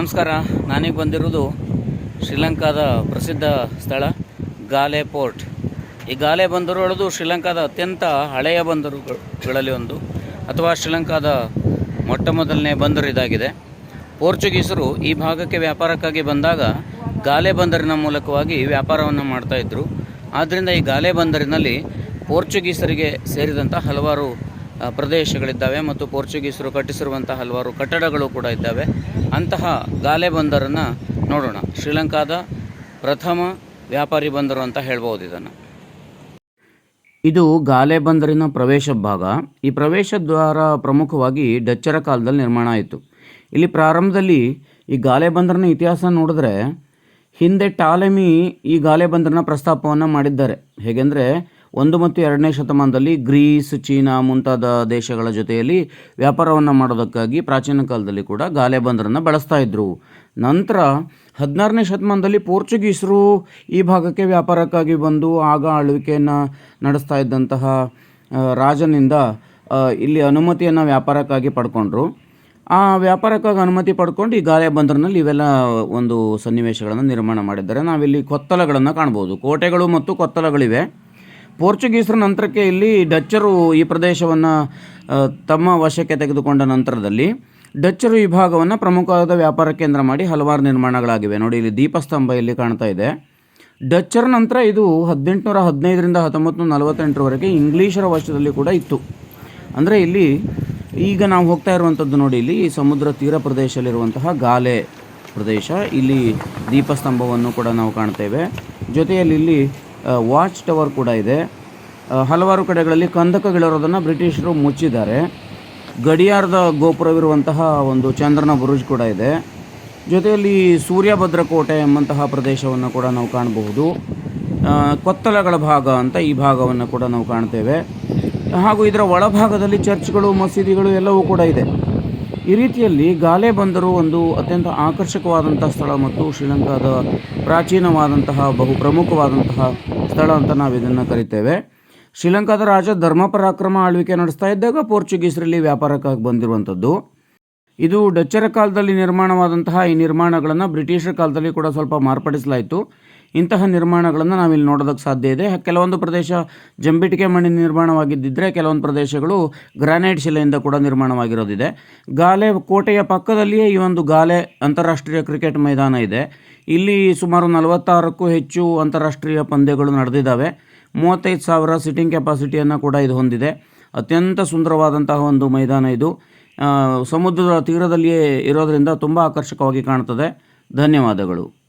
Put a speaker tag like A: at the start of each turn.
A: ನಮಸ್ಕಾರ. ನಾನೀಗ ಬಂದಿರೋದು ಶ್ರೀಲಂಕಾದ ಪ್ರಸಿದ್ಧ ಸ್ಥಳ, ಗಾಲೆ ಪೋರ್ಟ್. ಈ ಗಾಲೆ ಬಂದರು ಹೇಳೋದು ಶ್ರೀಲಂಕಾದ ಅತ್ಯಂತ ಹಳೆಯ ಬಂದರುಗಳಲ್ಲಿ ಒಂದು, ಅಥವಾ ಶ್ರೀಲಂಕಾದ ಮೊಟ್ಟ ಮೊದಲನೇ ಬಂದರು ಇದಾಗಿದೆ. ಪೋರ್ಚುಗೀಸರು ಈ ಭಾಗಕ್ಕೆ ವ್ಯಾಪಾರಕ್ಕಾಗಿ ಬಂದಾಗ ಗಾಲೆ ಬಂದರಿನ ಮೂಲಕವಾಗಿ ವ್ಯಾಪಾರವನ್ನು ಮಾಡ್ತಾಯಿದ್ರು ಆದ್ದರಿಂದ ಈ ಗಾಲೆ ಬಂದರಿನಲ್ಲಿ ಪೋರ್ಚುಗೀಸರಿಗೆ ಸೇರಿದಂಥ ಹಲವಾರು ಪ್ರದೇಶಗಳಿದ್ದಾವೆ ಮತ್ತು ಪೋರ್ಚುಗೀಸರು ಕಟ್ಟಿಸಿರುವಂತಹ ಹಲವಾರು ಕಟ್ಟಡಗಳು ಕೂಡ ಇದ್ದಾವೆ. ಅಂತಹ ಗಾಲೆ ಬಂದರನ್ನು ನೋಡೋಣ. ಶ್ರೀಲಂಕಾದ ಪ್ರಥಮ ವ್ಯಾಪಾರಿ ಬಂದರು ಅಂತ ಹೇಳ್ಬೋದು ಇದನ್ನು. ಇದು ಗಾಲೆ ಬಂದರಿನ ಪ್ರವೇಶ ಭಾಗ. ಈ ಪ್ರವೇಶ ದ್ವಾರ ಪ್ರಮುಖವಾಗಿ ಡಚ್ಚರ ಕಾಲದಲ್ಲಿ ನಿರ್ಮಾಣ ಆಯಿತು. ಇಲ್ಲಿ ಪ್ರಾರಂಭದಲ್ಲಿ ಈ ಗಾಲೆ ಬಂದರಿನ ಇತಿಹಾಸ ನೋಡಿದ್ರೆ ಹಿಂದೆ ಟಾಲೆಮಿ ಈ ಗಾಲೆ ಬಂದರನ ಪ್ರಸ್ತಾಪವನ್ನು ಮಾಡಿದ್ದಾರೆ. ಹೇಗೆಂದರೆ ಒಂದು ಮತ್ತು ಎರಡನೇ ಶತಮಾನದಲ್ಲಿ ಗ್ರೀಸ್, ಚೀನಾ ಮುಂತಾದ ದೇಶಗಳ ಜೊತೆಯಲ್ಲಿ ವ್ಯಾಪಾರವನ್ನು ಮಾಡೋದಕ್ಕಾಗಿ ಪ್ರಾಚೀನ ಕಾಲದಲ್ಲಿ ಕೂಡ ಗಾಲೆ ಬಂದರನ್ನು ಬಳಸ್ತಾ ಇದ್ದರು ನಂತರ ಹದಿನಾರನೇ ಶತಮಾನದಲ್ಲಿ ಪೋರ್ಚುಗೀಸರು ಈ ಭಾಗಕ್ಕೆ ವ್ಯಾಪಾರಕ್ಕಾಗಿ ಬಂದು ಆಗ ಆಳ್ವಿಕೆಯನ್ನು ನಡೆಸ್ತಾ ಇದ್ದಂತಹ ರಾಜನಿಂದ ಇಲ್ಲಿ ಅನುಮತಿಯನ್ನು ವ್ಯಾಪಾರಕ್ಕಾಗಿ ಪಡ್ಕೊಂಡ್ರು. ಆ ವ್ಯಾಪಾರಕ್ಕಾಗಿ ಅನುಮತಿ ಪಡ್ಕೊಂಡು ಈ ಗಾಲೆ ಬಂದರಿನಲ್ಲಿ ಇವೆಲ್ಲ ಒಂದು ಸನ್ನಿವೇಶಗಳನ್ನು ನಿರ್ಮಾಣ ಮಾಡಿದ್ದಾರೆ. ನಾವಿಲ್ಲಿ ಕೊತ್ತಲಗಳನ್ನು ಕಾಣ್ಬೋದು. ಕೋಟೆಗಳು ಮತ್ತು ಕೊತ್ತಲಗಳಿವೆ. ಪೋರ್ಚುಗೀಸರ ನಂತರಕ್ಕೆ ಇಲ್ಲಿ ಡಚ್ಚರು ಈ ಪ್ರದೇಶವನ್ನು ತಮ್ಮ ವಶಕ್ಕೆ ತೆಗೆದುಕೊಂಡ ನಂತರದಲ್ಲಿ ಡಚ್ಚರು ಈ ಭಾಗವನ್ನು ಪ್ರಮುಖವಾದ ವ್ಯಾಪಾರ ಕೇಂದ್ರ ಮಾಡಿ ಹಲವಾರು ನಿರ್ಮಾಣಗಳಾಗಿವೆ. ನೋಡಿ, ಇಲ್ಲಿ ದೀಪಸ್ತಂಭ ಇಲ್ಲಿ ಕಾಣ್ತಾ ಇದೆ. ಡಚ್ಚರ ನಂತರ ಇದು ಹದಿನೆಂಟುನೂರ ಹದಿನೈದರಿಂದ ಹತ್ತೊಂಬತ್ತು ನಲವತ್ತೆಂಟರವರೆಗೆ ಇಂಗ್ಲೀಷರ ವಶದಲ್ಲಿ ಕೂಡ ಇತ್ತು. ಅಂದರೆ ಇಲ್ಲಿ ಈಗ ನಾವು ಹೋಗ್ತಾ ಇರುವಂಥದ್ದು ನೋಡಿ, ಇಲ್ಲಿ ಸಮುದ್ರ ತೀರ ಪ್ರದೇಶದಲ್ಲಿರುವಂತಹ ಗಾಲೆ ಪ್ರದೇಶ. ಇಲ್ಲಿ ದೀಪಸ್ತಂಭವನ್ನು ಕೂಡ ನಾವು ಕಾಣ್ತೇವೆ. ಜೊತೆಯಲ್ಲಿ ಇಲ್ಲಿ ವಾಚ್ ಟವರ್ ಕೂಡ ಇದೆ. ಹಲವಾರು ಕಡೆಗಳಲ್ಲಿ ಕಂದಕಗಳಿರೋದನ್ನು ಬ್ರಿಟಿಷರು ಮುಚ್ಚಿದ್ದಾರೆ. ಗಡಿಯಾರದ ಗೋಪುರವಿರುವಂತಹ ಒಂದು ಚಂದ್ರನ ಬುರುಜ್ ಕೂಡ ಇದೆ. ಜೊತೆಯಲ್ಲಿ ಸೂರ್ಯಭದ್ರ ಕೋಟೆ ಎಂಬಂತಹ ಪ್ರದೇಶವನ್ನು ಕೂಡ ನಾವು ಕಾಣಬಹುದು. ಕೊತ್ತಲಗಳ ಭಾಗ ಅಂತ ಈ ಭಾಗವನ್ನು ಕೂಡ ನಾವು ಕಾಣ್ತೇವೆ. ಹಾಗೂ ಇದರ ಒಳಭಾಗದಲ್ಲಿ ಚರ್ಚ್ಗಳು, ಮಸೀದಿಗಳು ಎಲ್ಲವೂ ಕೂಡ ಇದೆ. ಈ ರೀತಿಯಲ್ಲಿ ಗಾಲೆ ಬಂದರು ಒಂದು ಅತ್ಯಂತ ಆಕರ್ಷಕವಾದಂಥ ಸ್ಥಳ ಮತ್ತು ಶ್ರೀಲಂಕಾದ ಪ್ರಾಚೀನವಾದಂತಹ, ಬಹು ಪ್ರಮುಖವಾದಂತಹ ಸ್ಥಳ ಅಂತ ನಾವು ಇದನ್ನು ಕರಿತೇವೆ. ಶ್ರೀಲಂಕಾದ ರಾಜ ಧರ್ಮಪರಾಕ್ರಮ ಆಳ್ವಿಕೆ ನಡೆಸ್ತಾ ಇದ್ದಾಗ ಪೋರ್ಚುಗೀಸರಲ್ಲಿ ವ್ಯಾಪಾರಕ್ಕಾಗಿ ಬಂದಿರುವಂಥದ್ದು. ಇದು ಡಚ್ಚರ ಕಾಲದಲ್ಲಿ ನಿರ್ಮಾಣವಾದಂತಹ ಈ ನಿರ್ಮಾಣಗಳನ್ನು ಬ್ರಿಟಿಷರ ಕಾಲದಲ್ಲಿ ಕೂಡ ಸ್ವಲ್ಪ ಮಾರ್ಪಡಿಸಲಾಯಿತು. ಇಂತಹ ನಿರ್ಮಾಣಗಳನ್ನು ನಾವಿಲ್ಲಿ ನೋಡೋದಕ್ಕೆ ಸಾಧ್ಯ ಇದೆ. ಕೆಲವೊಂದು ಪ್ರದೇಶ ಜಂಬಿಟಿಕೆ ಮಣ್ಣಿನ ನಿರ್ಮಾಣವಾಗಿದ್ದರೆ ಕೆಲವೊಂದು ಪ್ರದೇಶಗಳು ಗ್ರಾನೈಟ್ ಶಿಲೆಯಿಂದ ಕೂಡ ನಿರ್ಮಾಣವಾಗಿರೋದಿದೆ. ಗಾಲೆ ಕೋಟೆಯ ಪಕ್ಕದಲ್ಲಿಯೇ ಈ ಒಂದು ಗಾಲೆ ಅಂತಾರಾಷ್ಟ್ರೀಯ ಕ್ರಿಕೆಟ್ ಮೈದಾನ ಇದೆ. ಇಲ್ಲಿ ಸುಮಾರು ನಲವತ್ತಾರಕ್ಕೂ ಹೆಚ್ಚು ಅಂತಾರಾಷ್ಟ್ರೀಯ ಪಂದ್ಯಗಳು ನಡೆದಿದ್ದಾವೆ. ಮೂವತ್ತೈದು ಸಾವಿರ ಸಿಟ್ಟಿಂಗ್ ಕೆಪಾಸಿಟಿಯನ್ನು ಕೂಡ ಇದು ಹೊಂದಿದೆ. ಅತ್ಯಂತ ಸುಂದರವಾದಂತಹ ಒಂದು ಮೈದಾನ ಇದು. ಸಮುದ್ರದ ತೀರದಲ್ಲಿಯೇ ಇರೋದರಿಂದ ತುಂಬ ಆಕರ್ಷಕವಾಗಿ ಕಾಣ್ತದೆ. ಧನ್ಯವಾದಗಳು.